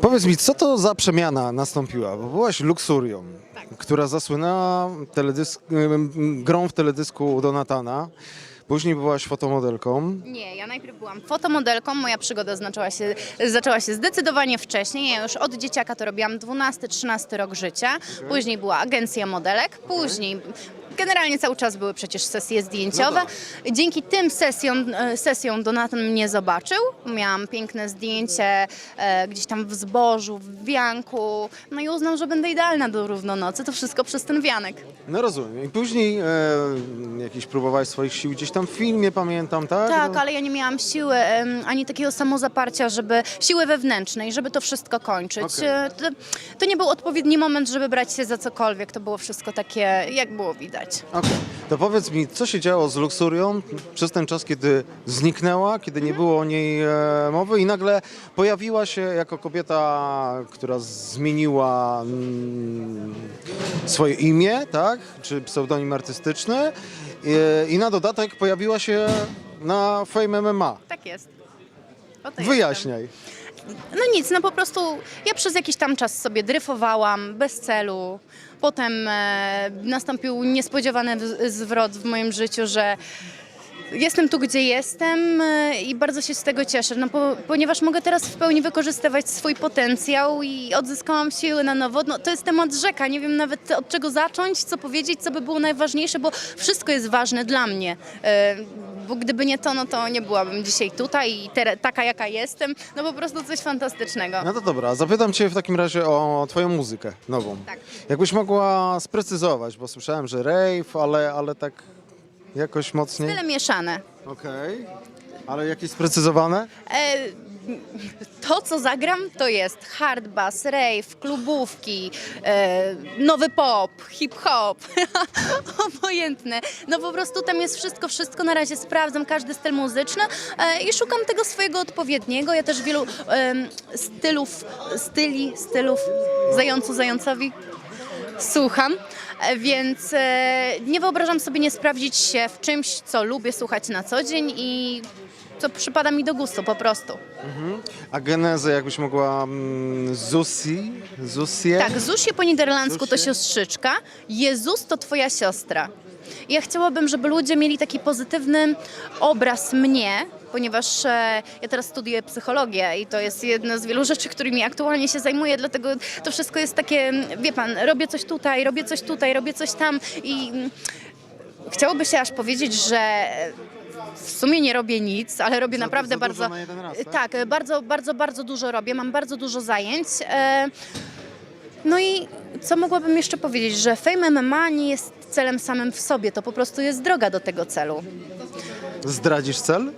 Powiedz mi, co to za przemiana nastąpiła? Bo byłaś luksurią, która zasłynęła teledysk, grą w teledysku Donatana. Później byłaś fotomodelką. Nie, ja najpierw byłam fotomodelką, moja przygoda zaczęła się, zaczęła się zdecydowanie wcześniej. Ja już od dzieciaka to robiłam 12-13 rok życia. Później była agencja modelek, później generalnie cały czas były przecież sesje zdjęciowe. Dzięki tym sesjom, e, sesjom Donatan mnie zobaczył. Miałam piękne zdjęcie e, gdzieś tam w zbożu, w wianku. No i uznał, że będę idealna do równonocy. To wszystko przez ten wianek. No rozumiem. I później e, jakieś próbowałaś swoich sił gdzieś tam w filmie, pamiętam, tak? Tak, No. ale ja nie miałam siły em, ani takiego samozaparcia, żeby siły wewnętrznej, żeby to wszystko kończyć. Okej. E, To, to nie był odpowiedni moment, żeby brać się za cokolwiek. To było wszystko takie, jak było widać. Okej. To powiedz mi, co się działo z luksurią przez ten czas, kiedy zniknęła, kiedy nie było o niej e, mowy i nagle pojawiła się jako kobieta, która zmieniła mm, swoje imię, tak? Czy pseudonim artystyczny e, i na dodatek pojawiła się na Fame MMA. Tak jest. Oto jestem. Wyjaśniaj. No nic, no po prostu ja przez jakiś tam czas sobie dryfowałam bez celu. Potem e, nastąpił niespodziewany zwrot w moim życiu, że jestem tu, gdzie jestem e, i bardzo się z tego cieszę, no po, ponieważ mogę teraz w pełni wykorzystywać swój potencjał i odzyskałam siły na nowo. No, to jest temat rzeka, nie wiem nawet od czego zacząć, co powiedzieć, co by było najważniejsze, bo wszystko jest ważne dla mnie. E, bo gdyby nie to, no to nie byłabym dzisiaj tutaj i taka jaka jestem. No po prostu coś fantastycznego. No to dobra, zapytam Cię w takim razie o Twoją muzykę nową. Tak. Jakbyś mogła sprecyzować, bo słyszałem, że rave, ale, ale tak jakoś mocniej. Tyle mieszane. Okej. Ale jakieś sprecyzowane? E, to, co zagram, to jest hard bass, rave, klubówki, e, nowy pop, hip-hop, obojętne. No po prostu tam jest wszystko, wszystko. Na razie sprawdzam każdy styl muzyczny e, i szukam tego swojego odpowiedniego. Ja też wielu em, stylów, styli, stylów zającu zającowi słucham, więc e, nie wyobrażam sobie nie sprawdzić się w czymś, co lubię słuchać na co dzień i co przypada mi do gustu po prostu. A genezę jakbyś mogła mm, Zusi? Zusie? Tak, Zusie po niderlandzku to Zusie? siostrzyczka, Jezus to twoja siostra. Ja chciałabym, żeby ludzie mieli taki pozytywny obraz mnie, ponieważ e, ja teraz studiuję psychologię i to jest jedna z wielu rzeczy, którymi aktualnie się zajmuję, dlatego to wszystko jest takie, wie pan, robię coś tutaj, robię coś tutaj, robię coś tam i mm, chciałoby się aż powiedzieć, że w sumie nie robię nic, ale robię Za- naprawdę za bardzo. raz, tak? tak, e, bardzo, bardzo, bardzo dużo robię, mam bardzo dużo zajęć. E, no i co mogłabym jeszcze powiedzieć, że Fame MMA nie jest celem samym w sobie, to po prostu jest droga do tego celu. Zdradzisz cel?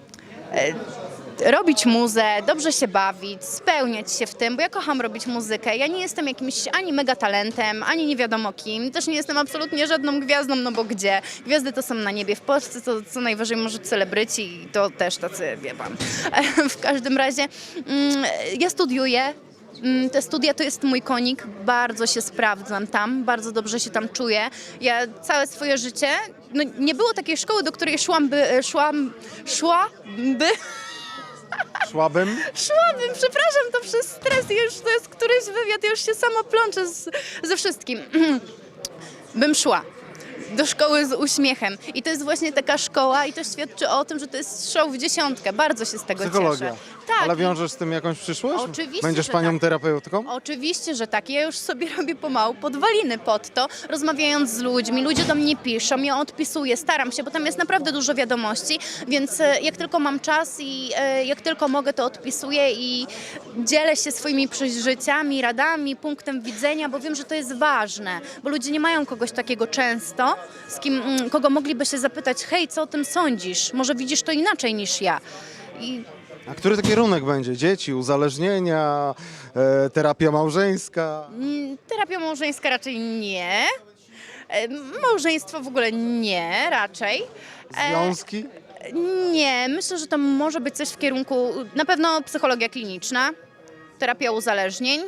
Robić muzę, dobrze się bawić, spełniać się w tym, bo ja kocham robić muzykę. Ja nie jestem jakimś ani mega talentem, ani nie wiadomo kim. Też nie jestem absolutnie żadną gwiazdą, no bo gdzie? Gwiazdy to są na niebie. W Polsce to co najwyżej może celebryci i to też tacy, wie pan. W każdym razie mm, ja studiuję. Mm, Te studia to jest mój konik, bardzo się sprawdzam tam, bardzo dobrze się tam czuję. Ja całe swoje życie, no nie było takiej szkoły, do której szłam by, szłam, szłaby, Szłabym? Szłabym, przepraszam, to przez stres, już to jest któryś wywiad, ja już się sama plączę z, ze wszystkim. Bym szła do szkoły z uśmiechem. I to jest właśnie taka szkoła i to świadczy o tym, że to jest show w dziesiątkę. Bardzo się z tego Psychologia. cieszę. Tak. Ale wiążesz z tym jakąś przyszłość? Oczywiście, Będziesz że panią tak. terapeutką? Oczywiście, że tak. Ja już sobie robię pomału podwaliny pod to, rozmawiając z ludźmi. Ludzie do mnie piszą, ja odpisuję, staram się, bo tam jest naprawdę dużo wiadomości, więc e, jak tylko mam czas i e, jak tylko mogę, to odpisuję i dzielę się swoimi przeżyciami, radami, punktem widzenia, bo wiem, że to jest ważne, bo ludzie nie mają kogoś takiego często, z kim, mm, kogo mogliby się zapytać, hej, co o tym sądzisz? Może widzisz to inaczej niż ja. I A który to kierunek będzie? Dzieci, uzależnienia, e, terapia małżeńska? Mm, Terapia małżeńska raczej nie. E, Małżeństwo w ogóle nie, raczej. E, Związki? Nie, myślę, że to może być coś w kierunku na pewno psychologia kliniczna, terapia uzależnień.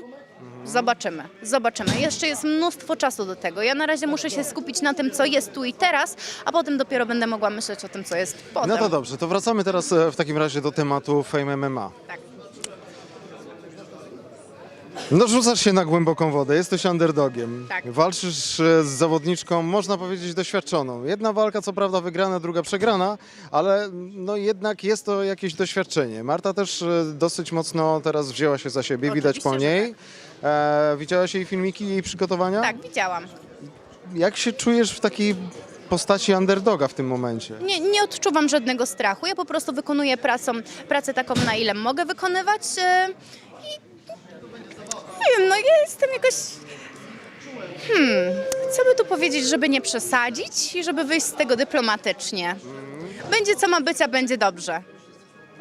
Zobaczymy, zobaczymy. Jeszcze jest mnóstwo czasu do tego. Ja na razie muszę się skupić na tym, co jest tu i teraz, a potem dopiero będę mogła myśleć o tym, co jest potem. No to dobrze, to wracamy teraz e, w takim razie do tematu Fame MMA. Tak. No rzucasz się na głęboką wodę, jesteś underdogiem. Tak. Walczysz e, z zawodniczką, można powiedzieć, doświadczoną. Jedna walka, co prawda wygrana, druga przegrana, ale no jednak jest to jakieś doświadczenie. Marta też e, dosyć mocno teraz wzięła się za siebie, widać po Oczywiście, że niej. E, widziałaś jej filmiki, jej przygotowania? Tak, widziałam. Jak się czujesz w takiej postaci underdoga w tym momencie? Nie, nie odczuwam żadnego strachu. Ja po prostu wykonuję pracą, pracę taką, na ile mogę wykonywać. e, nie wiem, no ja jestem jakoś. Hmm, co by tu powiedzieć, żeby nie przesadzić i żeby wyjść z tego dyplomatycznie. Będzie co ma być, a będzie dobrze.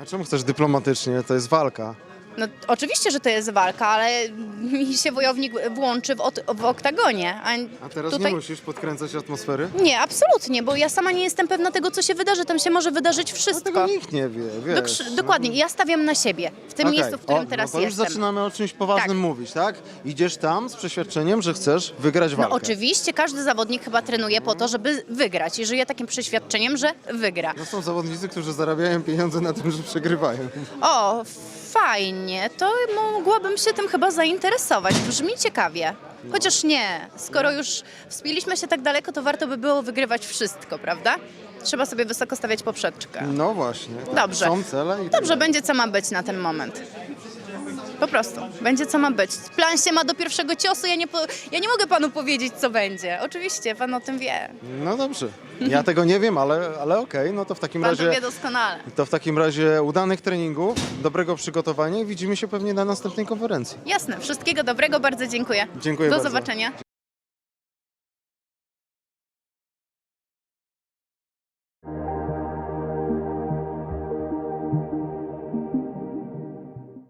A czemu chcesz dyplomatycznie? To jest walka. No, oczywiście, że to jest walka, ale mi się wojownik włączy w, ot- w oktagonie. A, A teraz tutaj... nie musisz podkręcać atmosfery? Nie, absolutnie, bo ja sama nie jestem pewna tego, co się wydarzy. Tam się może wydarzyć No wszystko. tego nikt nie wie, wiesz. Dok- dokładnie, ja stawiam na siebie, w tym Okej. miejscu, w którym o, teraz no to już jestem. zaczynamy o czymś poważnym Tak. mówić, tak? Idziesz tam z przeświadczeniem, że chcesz wygrać No walkę. oczywiście, każdy zawodnik chyba trenuje po to, żeby wygrać i żyje takim przeświadczeniem, że wygra. No są zawodnicy, którzy zarabiają pieniądze na tym, że przegrywają. O, fajnie, to mogłabym się tym chyba zainteresować, brzmi ciekawie. Chociaż nie, skoro już wspięliśmy się tak daleko, to warto by było wygrywać wszystko, prawda? Trzeba sobie wysoko stawiać poprzeczkę. No właśnie. tak. Dobrze. Są cele i tak Dobrze, dalej. będzie co ma być na ten moment. Po prostu, będzie co ma być. Plan się ma do pierwszego ciosu, ja nie, po, ja nie mogę panu powiedzieć, co będzie. Oczywiście, pan o tym wie. No dobrze. Ja tego nie wiem, ale, ale okej, no to w takim Pan to razie... wie doskonale. To w takim razie udanych treningów, dobrego przygotowania i widzimy się pewnie na następnej konferencji. Jasne, wszystkiego dobrego, bardzo dziękuję. Dziękuję Do bardzo. zobaczenia.